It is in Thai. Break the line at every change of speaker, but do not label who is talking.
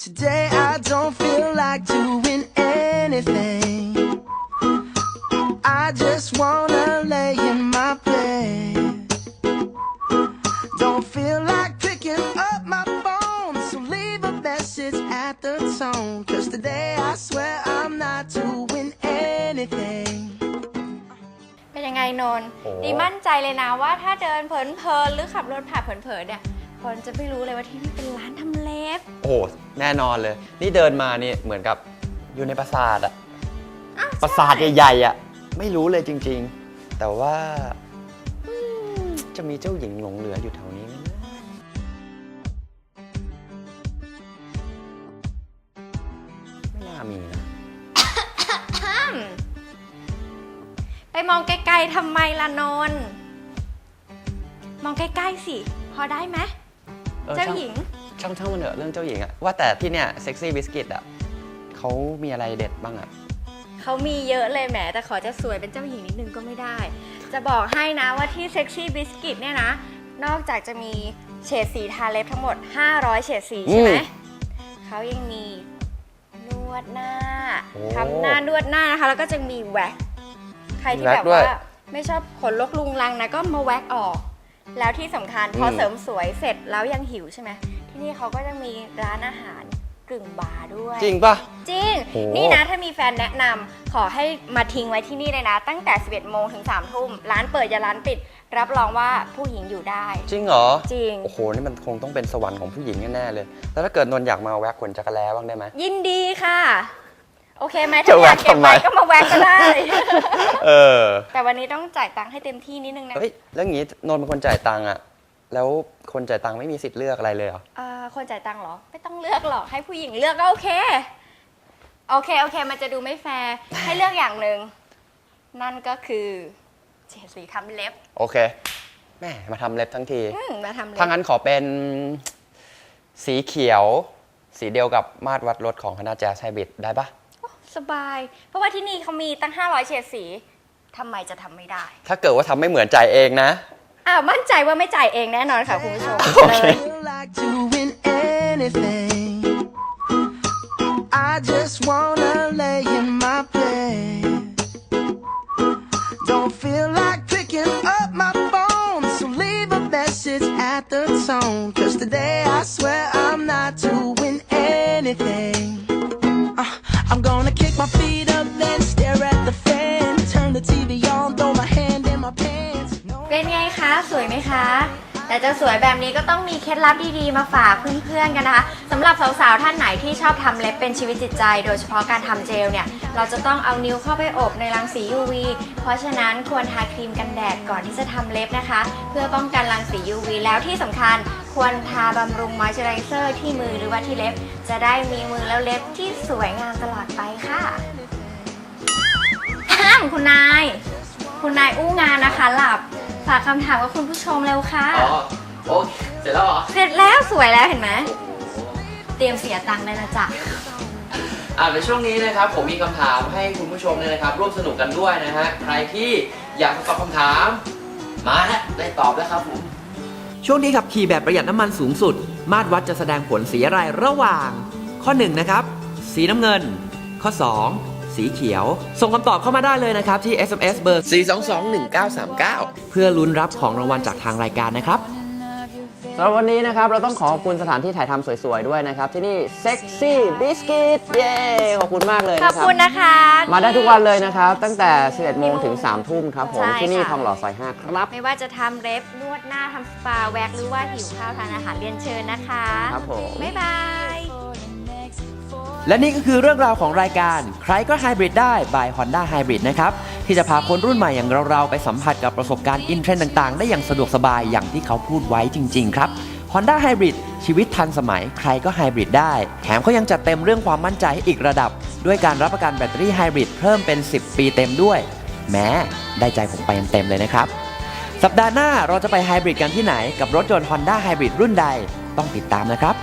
Today I don't feel like doing anything. I just wanna lay in my bed. Don't feel like picking up my phone, so leave a message at the tone. Cause today I swear I'm not doing anything.
เป็นยังไงนนท์
โอ้
ดีมั่นใจเลยนะว่าถ้าเดินเพลินๆหรือขับรถผ่านเพลินๆเนี่ยคนจะไม่รู้เลยว่าที่นี่เป็นร้านทำเล็บ
โอ้โหแน่นอนเลย นี่เดินมานี่เหมือนกับอยู่ในปราสาทอะ
อ้าว
ปราสาทใหญ่ๆอะไม่รู้เลยจริง ๆ แต่ว่าอืมจะมีเจ้าหญิงหลงเหลืออยู่แถวนี้ไหมนะไม่น่ามีนะ
อืมไปมองไกลๆทำไมล่ะนนท์มองใกล้ๆสิ พอได้ไหม
เออ
เจ้าหญิง
ช่างช่างมันเถอะเรื่องเจ้าหญิงอะว่าแต่ที่เนี่ยเซ็กซี่บิสกิตอะเขามีอะไรเด็ดบ้างอะ
เขามีเยอะเลยแหม แต่ขอจะสวยเป็นเจ้าหญิงนิดนึงก็ไม่ได้ จะบอกให้นะว่าที่เซ็กซี่บิสกิตเนี่ยนะ นอกจากจะมีเฉดสีทาเล็บทั้งหมด 500 เฉดสีใช่ไหมเขายังมีนวดหน้า
โอ้
ทำหน้านวดหน้านะคะ แล้วก็จะมีแว็กซ์ใครที่
แว็
แบ
กซ์
บ
ด้วย
ว่าไม่ชอบขนลกลุงลังนะก็มาแว็กซ์ออก แล้วที่สำคัญพออ
ม
เสริมสวยเสร็จแล้วยังหิวใช่ไหม ที่นี่เขาก็จะมีร้านอาหารกึ่งบาร์ด้วย
จริงปะ
จริง
โอ้
นี่นะถ้ามีแฟนแนะนำขอให้มาทิ้งไว้ที่นี่เลยนะ ตั้งแต่ 11 โมงถึง 3 ทุ่ม ร้านเปิดอย่าร้านปิด รับรองว่าผู้หญิงอยู่ได้
จริงเหรอ
จริง
โอ้โห นี่มันคงต้องเป็นสวรรค์ของผู้หญิงแน่ๆเลย แล้วถ้าเกิดนนท์อยากมาแว็กขนจักรแล้บ้างได้ไหม
ยินดีค่ะ โอเคไหม
จะ
ถ้าอยาก
แว็ก
เก็บไว้
ทำไม
ก็มาแว็กก็ได้
เออ
แต่วันนี้ต้องจ่ายตังค์ให้เต็มที่นิดนึงนะ
เฮ้ย แล้วอย่างงี้นนท์เป็นคนจ่ายตังค์อะ แล้วคนจ่ายตังค์ไม่มีสิทธิ์เลือกอะไรเลยเหรอ
อ่าคนจ่ายตังค์เหรอ ไม่ต้องเลือกหรอก ให้ผู้หญิงเลือกก็โอเค โอเค โอเค มันจะดูไม่แฟร์ ให้เลือกอย่างหนึ่ง นั่นก็คือเฉดสีทำเล็บ
โอเค แม่มาทำเล็บทั้งที
อืมมาทำเล็
ถ้า
บ
งั้นขอเป็นสีเขียว สีเดียวกับมาตรวัดรถของคณะแจ๊สไฮบริดได้ปะ
สบาย เพราะว่าที่นี่เขามีตั้ง 500 เฉดสีทำไมจะทำไม่ได้
ถ้าเกิดว่าทำไม่เหมือนจ่ายเองนะ
อ้าว มั่นใจว่าไม่จ่ายเองแน่นอนค่ะคุณผู้ชม
โอเค
เลย
feel like doing anything. I just wanna lay in my bed. Don't feel like picking up my phone, so leave a message at the tone. Cause today I swear I'm not doing anything. Uh, I'm gonna kick my feet
สวยไหมคะ แต่จะสวยแบบนี้ก็ต้องมีเคล็ดลับดีๆ มาฝากเพื่อนๆกันนะคะสำหรับสาวๆท่านไหนที่ชอบทำเล็บเป็นชีวิตจิตใจ โดยเฉพาะการทำเจลเนี่ย เราจะต้องเอานิ้วเข้าไปอบในรังสี UV เพราะฉะนั้นควรทาครีมกันแดดก่อนที่จะทำเล็บนะคะ เพื่อป้องกันรังสี UV แล้วที่สำคัญควรทาบำรุงมอยเจอไรเซอร์ที่มือหรือว่าที่เล็บ จะได้มีมือแล้วเล็บที่สวยงามตลอดไปค่ะห้ามคุณนาย คุณนายอู้งานนะคะหลับ ฝากคำถามกับคุณผู้ชมเร็วค่ะ
โอ้เสร็จแล้วเหรอ
เสร็จแล้วสวยแล้วเห็นไหม เตรียมเสียตังค์เลยนะจ๊ะ
อ่าในช่วงนี้นะครับผมมีคำถามให้คุณผู้ชมเนี่ยนะครับ ร่วมสนุกกันด้วยนะฮะใครที่อยากจะตอบคำถาม มาฮะได้ตอบแล้วครับผม
ช่วงนี้ขับขี่แบบประหยัดน้ำมันสูงสุด มาตรวัดจะแสดงผลสีอะไรระหว่าง ข้อ1นะครับสีน้ำเงิน ข้อ 2 สีเขียว ส่งคำตอบเข้ามาได้เลยนะครับ ที่ SMS เบอร์
4221939
เพื่อลุ้นรับของรางวัลจากทางรายการนะครับ
สำหรับวันนี้นะครับ เราต้องขอบคุณสถานที่ถ่ายทำสวย ๆ ด้วยนะครับ ที่นี่ Sexy Biscuit เย้ ขอบคุณมากเลย
ขอบ
นะครับ
คุณนะคะ
มาได้ทุกวันเลยนะครับ ตั้งแต่ 11โมงถึง 3 ทุ่มครับผม
ใช่
ที่นี่
ค่ะ
ทองหล่อซอย 5 ครับ
ไม่ว่าจะทำเล็บนวดหน้าทำสปาแว็กหรือว่าหิวข้าวทานอาหารเรียนเชิญนะคะ
ครับผม
บ๊ายบาย
และนี่ก็คือเรื่องราวของรายการ ใครก็ไฮบริดได้ by Honda Hybrid นะครับ ที่จะพาคนรุ่นใหม่อย่างเราๆ ไปสัมผัสกับประสบการณ์อินเทรนด์ต่างๆ ได้อย่างสะดวกสบายอย่างที่เขาพูดไว้จริง ๆ ครับ Honda Hybrid ชีวิตทันสมัยใครก็ไฮบริดได้ แถมเขายังจัดเต็มเรื่องความมั่นใจให้อีกระดับ ด้วยการรับประกันแบตเตอรี่ไฮบริดเพิ่มเป็น 10 ปีเต็มด้วย แม้ได้ใจผมไปเต็มๆเลยนะครับ สัปดาห์หน้าเราจะไปไฮบริดกันที่ไหนกับรถยนต์ Honda Hybrid รุ่นใดต้องติดตามนะครับ